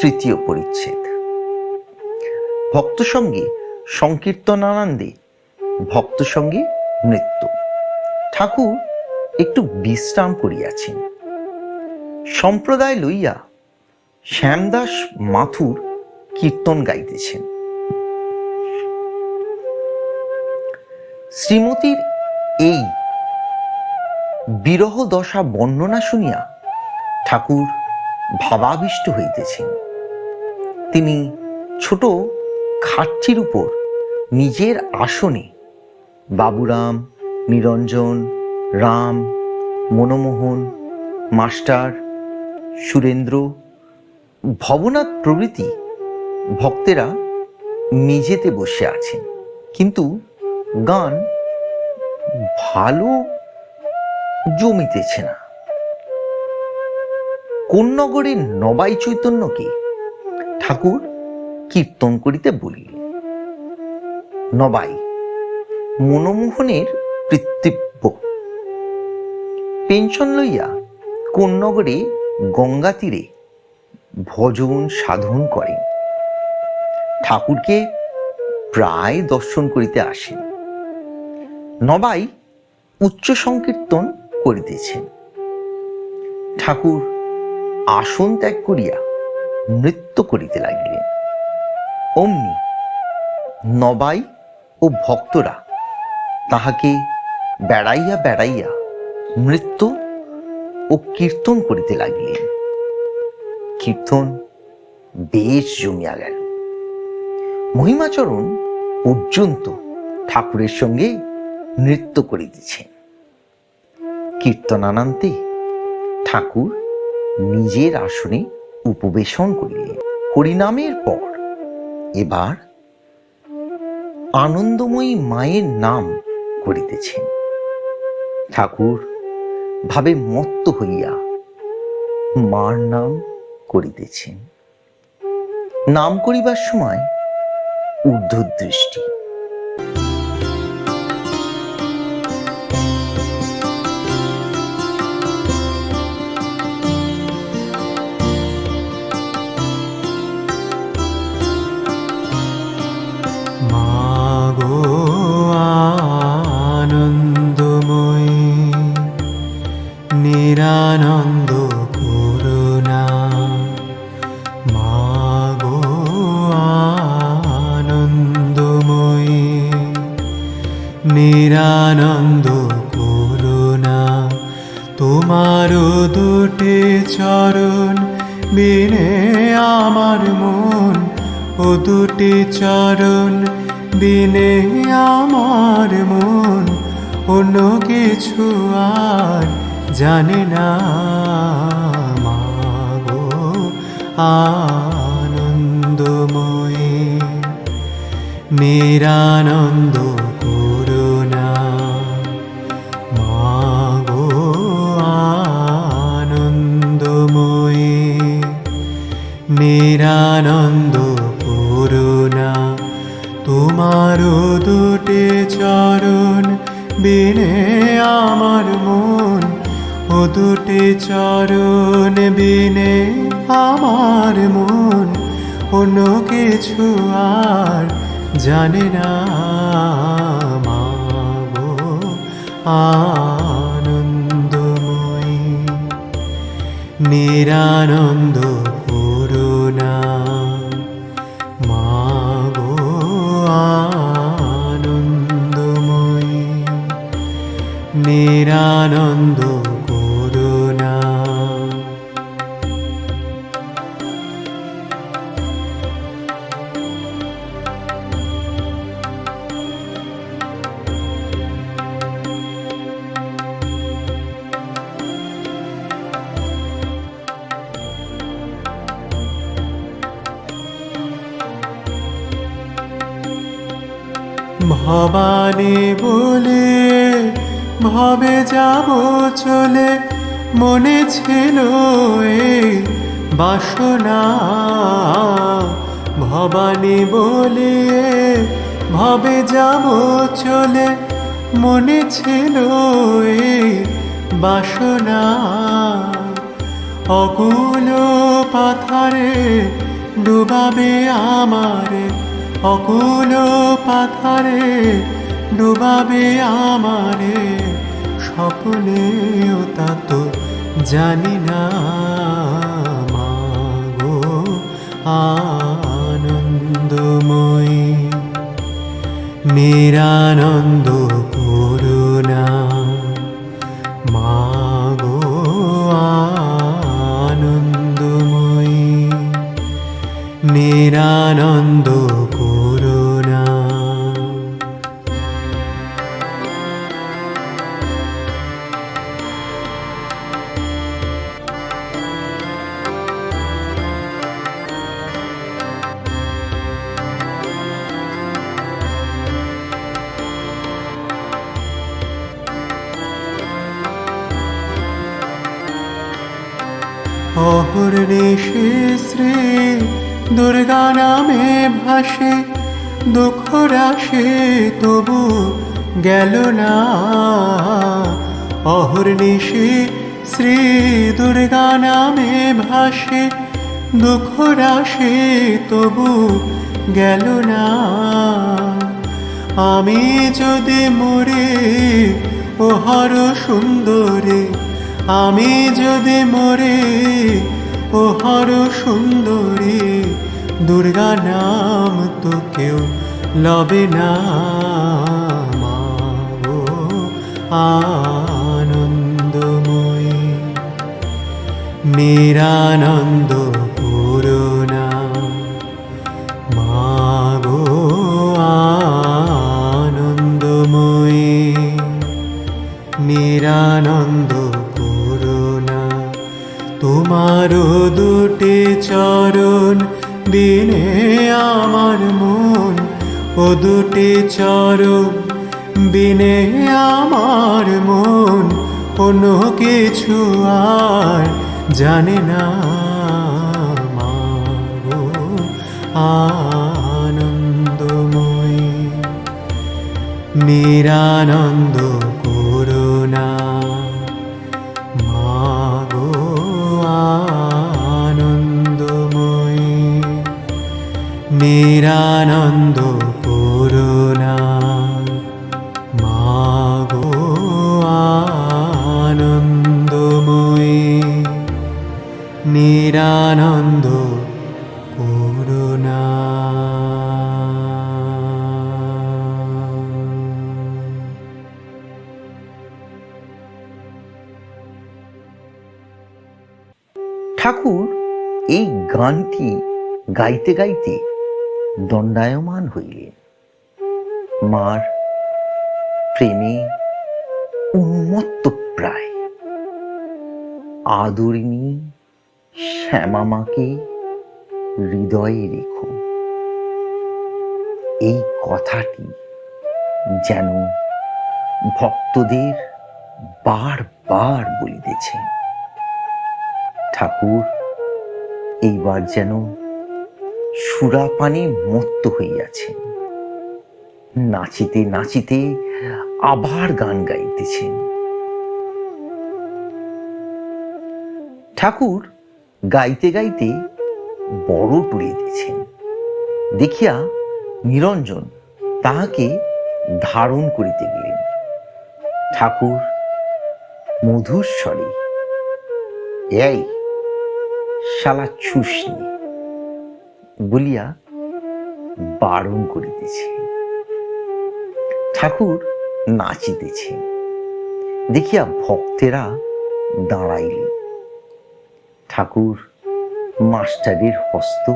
তৃতীয় পরিচ্ছেদ। ভক্ত সঙ্গে সংকীর্তনানন্দে ভক্ত সঙ্গে নৃত্য ঠাকুর একটু বিশ্রাম করিয়াছেন। সম্প্রদায় লইয়া শ্যামদাস মাথুর কীর্তন গাইতেছেন। শ্রীমতীর এই বিরহ দশা বর্ণনা শুনিয়া ঠাকুর ভাবাবিষ্ট হইতেছেন। তিনি ছোট খাটটির উপর নিজের আসনে বাবুরাম, নিরঞ্জন, রাম, মনমোহন, মাস্টার, সুরেন্দ্র, ভবনাথ প্রভৃতি ভক্তেরা মেঝেতে বসে আছেন। কিন্তু গান ভালো জমিতেছে না। কোন নগরের নবাই চৈতন্যকে ঠাকুর কীর্তন করিতে বলিলেন নবাই মনমোহনের কৃত্তিব্য। পেনশন লইয়া কোন নগরে গঙ্গা তীরে ভজন সাধন করেন। ঠাকুরকে প্রায় দর্শন করিতে আসেন। নবাই উচ্চ সংকীর্তন করিতেছেন। ঠাকুর আসন ত্যাগ করিয়া নৃত্য করিতে লাগিলেন। অমনি নবাই ও ভক্তরা তাহাকে বেড়াইয়া বেড়াইয়া নৃত্য ও কীর্তন করিতে লাগিলেন। কীর্তন বেশ জমিয়া গেল। মহিমাচরণ পর্যন্ত ঠাকুরের সঙ্গে নৃত্য করিতেছেন। কীর্তনানান্তে ঠাকুর নিজের আসনে উপবেশন করিলেন হরিনামের পর এবার আনন্দময়ী মায়ের নাম করিতেছেন। ঠাকুর ভাবে মত্ত হইয়া মার নাম করিতেছেন। নাম করিবার সময় ঊর্ধ্বদৃষ্টি মাগো আমার মন অন্য কিছু আর জানে না। মাগো আনন্দময়ী নিরানন্দ করুণা। মাগো আনন্দময়ী নিরানন্দ করুণা। তোমার দুটি চরণ বিনে আমার মন, ও দুটি চরণ বিনে আমার মন। অন্য কিছু আর জানে না মাগো আনন্দময়ী, নিরানন্দ নিরানন্দ করুণা। বলে ভবে যাব চলে? মনে ছিল বাসনা। ভবানী বলে, ভবে যাব চলে? মনে ছিল বাসনা। অকুল পাথারে ডুবাবে আমারে। অকুল পাথারে ডুবাবে আমারে। স্বপ্নেও তা তো জানি না। মাগো আনন্দময়ী নিরানন্দ অহর্নিশে শ্রী দুর্গা নামে ভাসে দুঃখ রাশে তবু গেল না। অহর্নিশে শ্রী দুর্গা নামে ভাসে দুঃখ রাশে তবু গেল না। আমি যদি মরে ও হর সুন্দরে আমি যদি মরে, ও হর সুন্দরী, দুর্গা নাম তো কেউ লবে না মীরানন্দ আনন্দময়ী। নিরানন্দ চরণ দিনে আমার মন, ও দুটি চরণ বিনে আমার মন, কোনো কিছু আর জানে না আনন্দময়ী, নিরানন্দ ঠাকুর, এই গানটি গাইতে গাইতে দণ্ডায়মান হইলেন। মার প্রেমে উন্মত্ত প্রায়। আদরিণী শ্যামামাকে হৃদয়ে রেখো। এই কথাটি যেন ভক্তদের বারবার বলিতেছেন। ঠাকুর, এইবার যেন সুরাপানে মত্ত হইয়াছেন নাচিতে নাচিতে আবার গান গাইতেছেন। ঠাকুর গাইতে গাইতে বড় টুলিতেছেন দেখিয়া নিরঞ্জন তাহাকে ধারণ করিতে গেলেন। ঠাকুর, মধুর স্বরে, এই শালা ছুসনি বলিয়া বারণ করিতেছে। ঠাকুর নাচিতেছে। দেখিয়া ভক্তেরা দাঁড়াইলেন ঠাকুর মাস্টারের হস্ত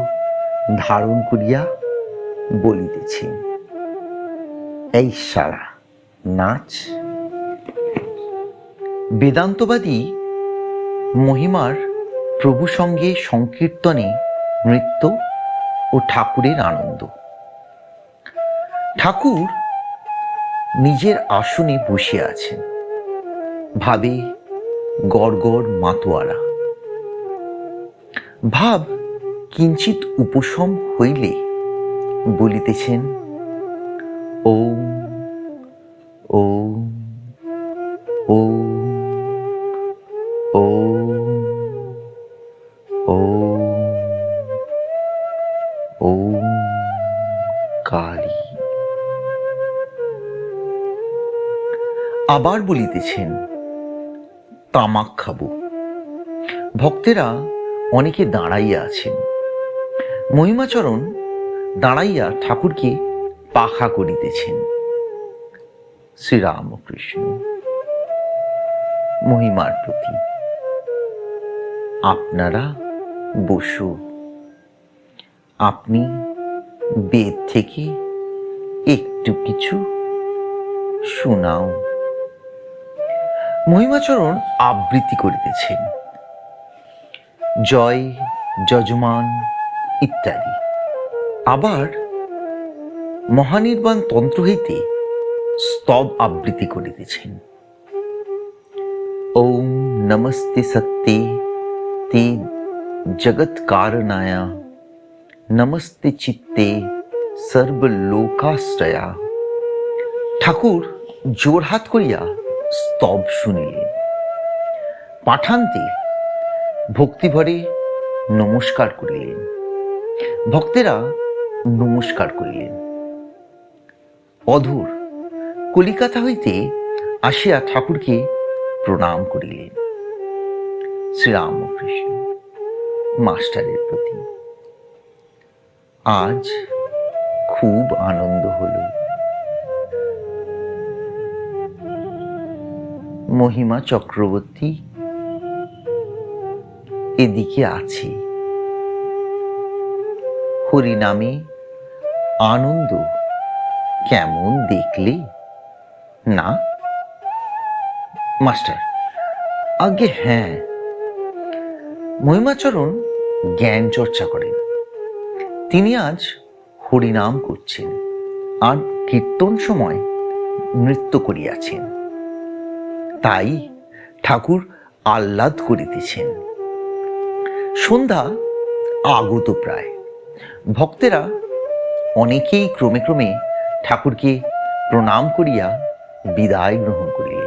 ধারণ করিয়া বলিতেছেন, এই সারা নাচ। বেদান্তবাদী মহিমার প্রভু সঙ্গে সংকীর্তনে নৃত্য ও ঠাকুরের আনন্দ। ঠাকুর নিজের আসনে বসে আছেন। ভাবে গড়গড় মাতোয়ারা। ভাব কিঞ্চিত উপশম হইলে বলিতেছেন, ওম আবার বলিতেছেন, তামাক খাব। ভক্তেরা অনেকে দাঁড়াইয়া আছেন। মহিমাচরণ দাঁড়াইয়া ঠাকুরকে পাখা করিতেছেন। শ্রীরামকৃষ্ণ, মহিমার প্রতি আপনারা বসু। আপনি বেদ থেকে একটু কিছু শোনাও। মহিমাচরণ আবৃত্তি করিতেছেন। জয়, যজমান ইত্যাদি। আবার মহানির্বাণ তন্ত্র হইতে স্তব আবৃত্তি করিতেছেন। ওম নমস্তে সত্যে, তে জগৎ কারণায়া নমস্তে চিত্তে সর্বলোকাশ্রয়া। ঠাকুর জোরহাত করিয়া স্তব শুনিলেন পাঠান্তে ভক্তিভরে নমস্কার করিলেন। ভক্তেরা নমস্কার করিলেন। অধুর কলিকাতা হইতে আসিয়া ঠাকুরকে প্রণাম করিলেন। শ্রীরামকৃষ্ণ মাস্টারের প্রতি। আজ খুব আনন্দ হলো। মহিমা চক্রবর্তী, এদিকে আছে। হরিনামে আনন্দ কেমন দেখলে? না? মাস্টার, আগে হ্যাঁ। মহিমাচরণ জ্ঞান চর্চা করেন। তিনি আজ হরিনাম করছেন আর কীর্তন সময় নৃত্য করিয়াছেন। তাই ঠাকুর আহ্লাদ করিতেছেন। সন্ধ্যা আগত প্রায়। ভক্তেরা অনেকেই ক্রমে ক্রমে ঠাকুরকে প্রণাম করিয়া বিদায় গ্রহণ করিলেন।